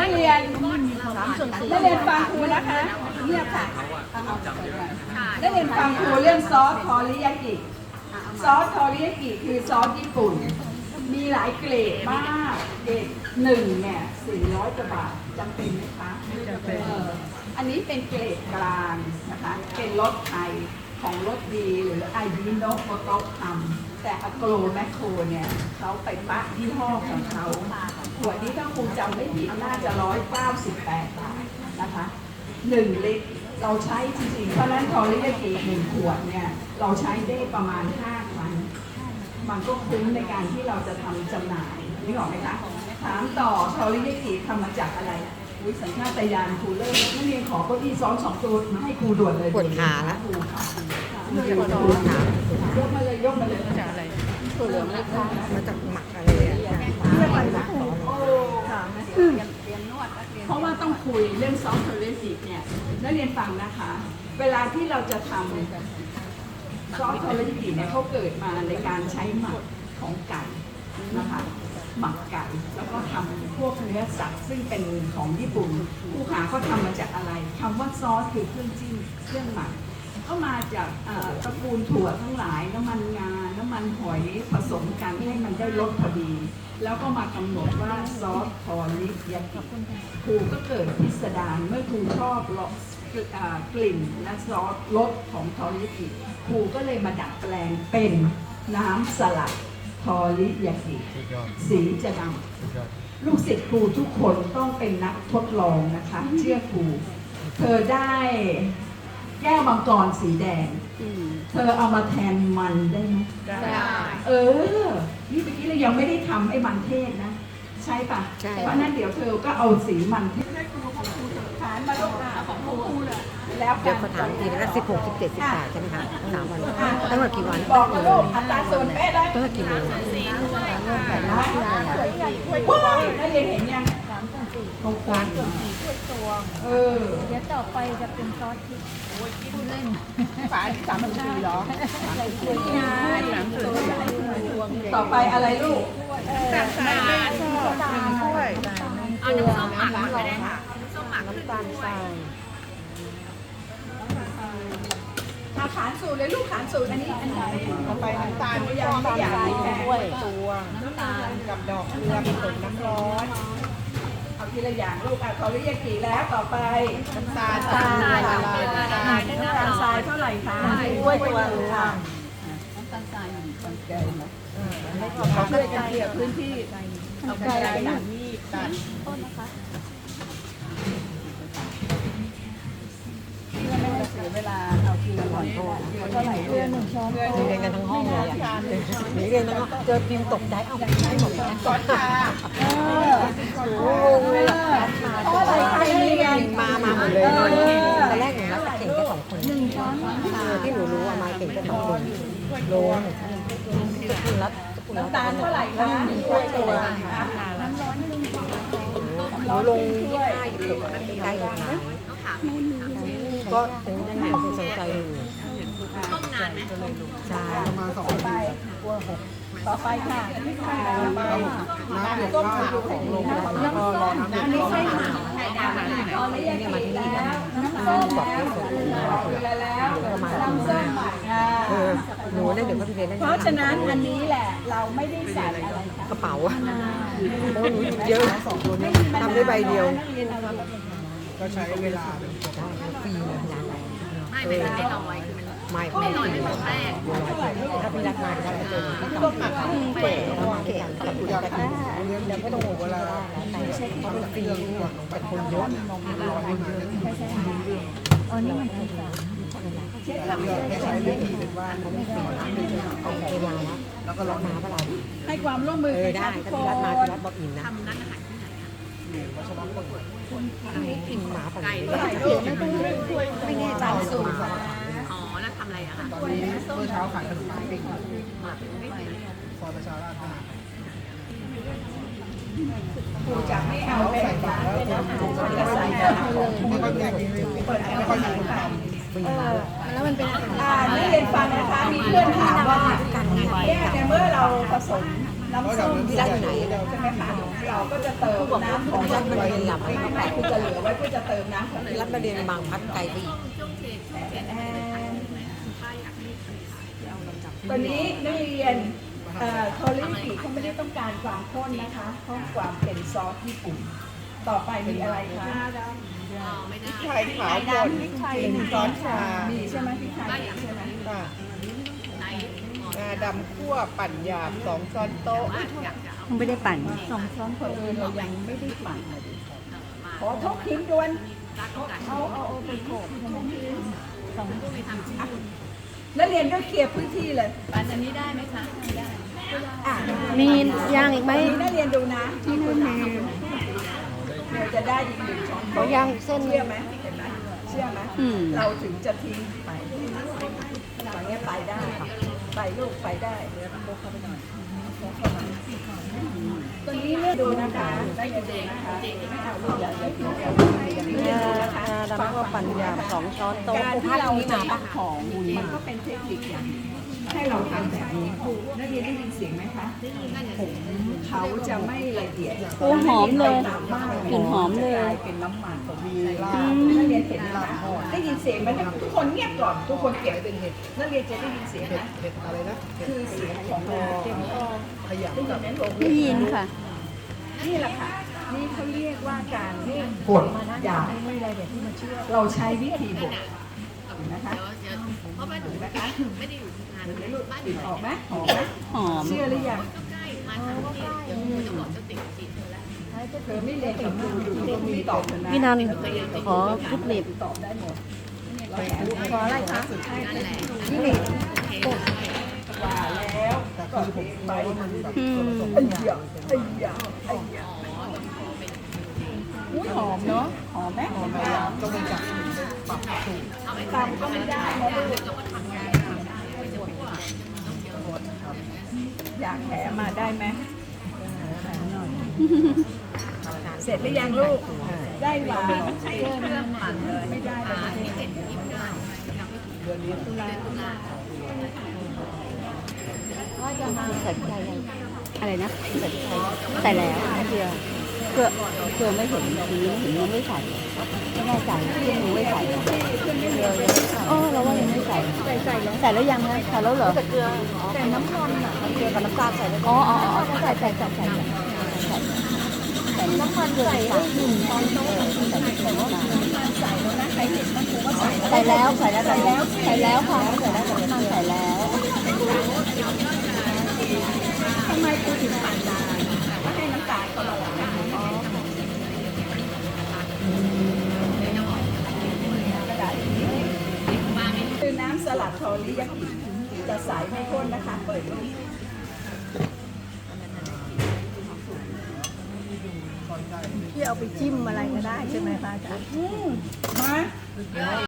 นักเรียนนักเรียนฟังครูนะคะเงียบค่ะเอาเอาเปิดไว้นักเรียนฟังครูเรื่องซอสทอริยากิซอสทอริยากิคือซอสญี่ปุ่น มีหลายเกรดมากเกรดหนึ่งเนี่ยสี่ร้อยกว่าบาทจำเป็นไหมคะไม่จำเป็นอันนี้เป็นเกรดกลางนะคะเป็นรถไทย ของรถดีหรือไอดีโนโฟโต้ทำแต่อโกลแมคโครเนี่ยเขาไปปะยี่ห้อของเขาขวดนี้ถ้าคุณจำไม่ผิดน่าจะร้อยเก้าสิบแปดบาทนะคะหนึ่งลิตรเราใช้จริงๆเพราะนั้นทอริยากิหนึ่งขวดเนี่ยเราใช้ได้ประมาณห้าครั้งมันก็คุ้มในการที่เราจะทำจำหน่ายนี่หรอไหมคะถามต่อทอริยากิทำมาจากอะไร อุ้ยสัญชาตญาณครูเลิกนักเรียนขอเก้าอี้ซ้อนสองตัวมาให้ครูด่วนเลยปวดขาละ ครูค่ะปวดขายกมาเลยยกมาเลยมาจากอะไรตัวเหลืองนะคะมาจากหมักอะไรอะเรียกอะไรนะโอ้ค่ะเพราะว่าต้องคุยเรื่องซอฟต์แวร์สิกเนี่ยนักเรียนฟังนะคะ เวลาที่เราจะทำซอสทอริยากิเนี่ยเขาเกิดมาในการใช้หมักของไก่นะคะ หมักไก่แล้วก็ทำพวกเนื้อสัตว์ซึ่งเป็นของญี่ปุ่นผู้ขาเขาทำมาจากอะไรคำว่าซอสคือเครื่องจิ้มเครื่องหมักก็มาจากตระกูลถั่วทั้งหลายน้ำมันงา น้ำมันหอยผสมกันให้มันได้รสพอดี แล้วก็มากำหนดว่าซอสทอริยากิครูก็เกิดพิสดารเมื่อครูชอบรสกลิ่นและซอสรสของทอริยากิครูก็เลยมาดัดแปลงเป็นน้ำสลัด ทอริยากิสีจะดำลูกศิษย์ครูทุกคนต้องเป็นนักทดลองนะคะ เชื่อครู เธอได้แก้วมังกรสีแดง เธอเอามาแทนมันได้ไหมได้เออ นี่เมื่อกี้เรายังไม่ได้ทำไอ้มันเทศนะ ใช่ปะใช่เพราะฉะนั้นเดี๋ยวเธอก็เอาสีมันเทศให้ครูของครูเถอะฐานมาลูกอาของครูเลย แล้วเดี๋กัยวนขอถามอีกทีนะคะสิบหกสิบเจ็ดสิบแปดใช่ไหมคะสามวันตั้งแต่กี่วันบอกมาลูกอัตราส่วนเป๊ะเลยตั้งแต่กี่โมงว้าวนักเรียนเห็นยังตรงกลางเออ เดี๋ยวต่อไปจะเป็นซอสพริกพูดเล่นฝาที่สามพันสี่เหรอใส่ถ้วยงานหลังตัวใหญ่พวงต่อไปอะไรลูกน้ำตาลถ้วยเอาน้ำส้มหมักก่อนก็ได้ค่ะน้ำส้มหมักครึ่งตาลถ้วทย ราย อาขานสูตรเลยลูกขานสูตรอันนี้อันไหนต่อไปน้ำตาลไม่ยากไม่อยากมีแพ้วยตัวน้ำตาลกับดอกเกลือผสมน้ำร้อนเอาทีละอย่างลูกอะเขาเรียกกี่แล้วต่อไปน้ำตาลตาลละลายน้ำตาลน้ำตาลทรายเท่าไหร่คะถ้วยตัวค่ะน้ำตาลทรายหนึ่งช้อนแก้วนเขาช่วยกันเคลียร์พื้นที่เอาไปไหนนะมีดตัดเพื่อไม่ให้ เสียเวลาเอาทีละหน่อยก็ได้เกลือเท่าไหร่เกลือหนึ่งช้อนหนีเรียนกันทั้งห้องเลยอะหนีเรียนทั้งห้องเจอพิมพ์ตกใจเอ้าไม่หมดแล้วก้อนชาโอ้โหเพราะอะไรคะนักเรียนมามาหมดเลยตอนแรกหนูรับเก่งแค่สองคนหนึ่งช้อนที่หนูรู้ว่ามาเก่งแค่สองคนลงสกุลรัตสกุลรัตน้ำตาลเท่าไหร่คะถ้วยตัวคะหนูลงยี่ห้ายี่สิบได้ยังไงต้องถาม ก็ถึงยังไงสนใจอยู่ต้มนานไหมใช่ประมาณสองไปต่อไปค่ะนี่ค่ะน้ำเดือดว่าของลงแล้วก็รอน้ำเดือดร้อนไข่ดาวอะไรไหมตอนนี้ยังกินแล้วน้ำส้มแล้วเกลือแล้วน้ำส้มหมักค่ะเออหนูเนี่ยเดี๋ยวก็ไปเรียนได้เพราะฉะนั้นอันนี้แหละเราไม่ได้ใส่อะไรกระเป๋าอะโอ้หนูหยิบเยอะทำได้ใบเดียว ก็ใช้เวลาได้ฟรีเลยร้านไหนไม่เป็นไรไม่ลอยคือมันไม่ไม่ลอยไม่เหมือนแป้งถ้าพี่รักมาจะได้เจอที่ต่อมาถ้ามาด้วยกันกับคุณรักกันเดี๋ยวไม่ต้องห่วงเวลาแต่เพราะมันฟรีแต่คนเยอะอ๋อนี่มันเป็นไม่ใช้เรื่องนี้เป็นว่าเอาเวลาแล้วแล้วก็รอมาเปล่าให้ความร่วมมือได้ค่ะทุกถ้าคพี่รักมาพี่รักบอกอินนะทำร้นอาหาร ที่ไหนคะอินหมาผมไก่เท่าไหร่ลูกไม่ต้องไม่แน่ใจสูตรอ๋อ แล้วทำอะไรอะคะตอนนี้เมื่อเช้าขายขนมปังปิ้งหมักไม่ใส่ซอยประชาราษฎร์ห้าครูจะไม่เอาไปใส่บาตรเลยนะครูจะใส่แต่ของไม่ค่อยแยกกินเลยเปิดแอร์ไม่ใส่ค่ะฟรีแล้วมันเป็นอาหารอ่านักเรียนฟังนะคะ มีเพื่อนถามว่าเนี่ยในเมื่อเราผสม น้ำส้มที่ได้ที่ไหนใช่ไหมคะเราก็จะเติมน้ำของรัฐบาลหลับไม่ไม่คือจะเหลือไว้เพื่อจะเติมน้ำของรัฐบาลบางพัดไกลไปอีกช่วงเทช่วงเทแอนป้าอยากให้ทำขายที่เอาลำดับตอนนี้นักเรียนเอ่อโทริกิเขาไม่ได้ต้องการความข้นนะคะเขาความเป็นซอสญี่ปุ่น ต่อไปมีอะไรคะอ๋อไม่ได้ไข่ขาวป่นหนึ่งช้อนชามีใช่ไหมพี่ชายใช่ไหมาดำคั่วปั่นหยาบสองช้อนโต๊ะว่าอยากจะเอาไม่ได้ปั่นสองช้อนเพอเรายังไม่ได้ปั่นเลยดิมาขอทบทิ้งด่วนรักกันเอาเอาเอาไปโขกต้องไปทำที่นู่นแล้วเรียนก็เคลียร์พื้นที่เลยปันอันนี้ได้ไหมคะไม่ได้อะมียางอีกไหมวันนี้นักเรียนดูนะที่คุณทำเดี๋ยวจะได้อีกหนึ่งช้อนขอยางเส้นเชื่อไหมเห็นไหมเชื่อไหมอืมเราถึงจะทิ้งไปอย่างเงี้ยไปได้ ไปลูกไปได้เดี๋ยวต้องโบกเข้าไปหน่อยตัวนี้เลือกดูนะคะได้เรียนดูนะคะไม่เอาลูกอย่าอย่าทิ้งอย่าทิ้งอย่างนี้ยาดูนะคะดำก็ปั่นยาสองช้อนโต๊ะการที่เราจะตักของมันก็เป็นเทคนิคอย่างหนึ่งให้เราทำแบบนี้ครูนักเรียนได้ยินเสียงไหมคะผมเขาจะไม่ละเอียดโอ้หอมเลยมาก กลิ่นหอมเลยกลายเป็นน้ำมันมีลาอืบมนักเรียนเห็นไหมคะได้ยินเสียงไหมทุกคนเงียบก่อนทุกคนเก็บเป็นเห็ดนักเรียนจะได้ยินเสียงเห็ดนะเห็ดอะไรนะคือเสียงของเสียงทองขยำได้ยินไหมลูกได้ยินค่ะ นี่แหละค่ะนี่เขาเรียกว่าการเรียกบดหยาบเราใช้วิธีบดนะคะเดี๋ยวเดี๋ยวเพราะว่าหนูนะคะไม่ได้อยู่ที่งานเห็นไหมลูกบ้านกลิ่นออกไหมหอมไหมหอมเชื่อหรือยังก็ใกล้มาทางนี้เดี๋ยวหนูจะบอกเจ้าติ๋งจีนเธอแล้ว เธอไม่เรียนกับครูอยู่ตรงนี้ตอบเถอะนะพี่นันขอคลิปหนีบตอบได้หมดขออะไรคะนั่นแหละนี่หนีโอเคว่าแล้วแต่ก็คือผมไปคิดว่ามันแบบอืมไอ้ยาไอ้ยาไอ้ยาอุ้ยหอมเนาะหอมไหมหอมไหมก็มันจะปรับสูตรเอาไปตำก็ไม่ได้นะลูกเราก็ทำงานไม่จะพูดว่าต้องเยอะอยากแถมมาได้ไหม เสร็จหรือยังลูก ได้หวานใช้เครื่องปั่นเลยไม่ได้เลยที่เห็นยิ้มได้เดือนนี้ตุลาตุลาใส่ใจอะไรนะใส่ใจใส่แล้วเดียวเกลือเกลือไม่เห็นทีนี้เห็นยังไม่ใส่ไม่แน่ใจยังไม่ใส่เออเราว่ายังไม่ใส่ใส่ใส่แล้วใส่แล้วยังนะใส่แล้วเหรอแต่เกลือแต่น้ำมันอะเกลือกับน้ำตาลใส่อ๋ออ๋ออ๋อใส่ใส่ใส่ใส่ ใส่น้ำมันใส่ได้หนึ่งช้อนโต๊ะใส่ใส่น้ำมันใส่แล้วนะใครเห็นมันครูว่าใส่ใส่แล้วใส่แล้วใส่แล้วใส่แล้วค่ะใส่แล้วใส่แล้วใส่แล้วทำไมครูถึงปั่นนานก็ให้น้ำตาลเขาละลายกระดนี้คือน้ำสลัดโทริยากิจะใส่ไม่ข้นนะคะ เปิดลูก ที่เอาไปจิ้มอะไรก็ได้ใช่ไหมคะอาจารย์ มา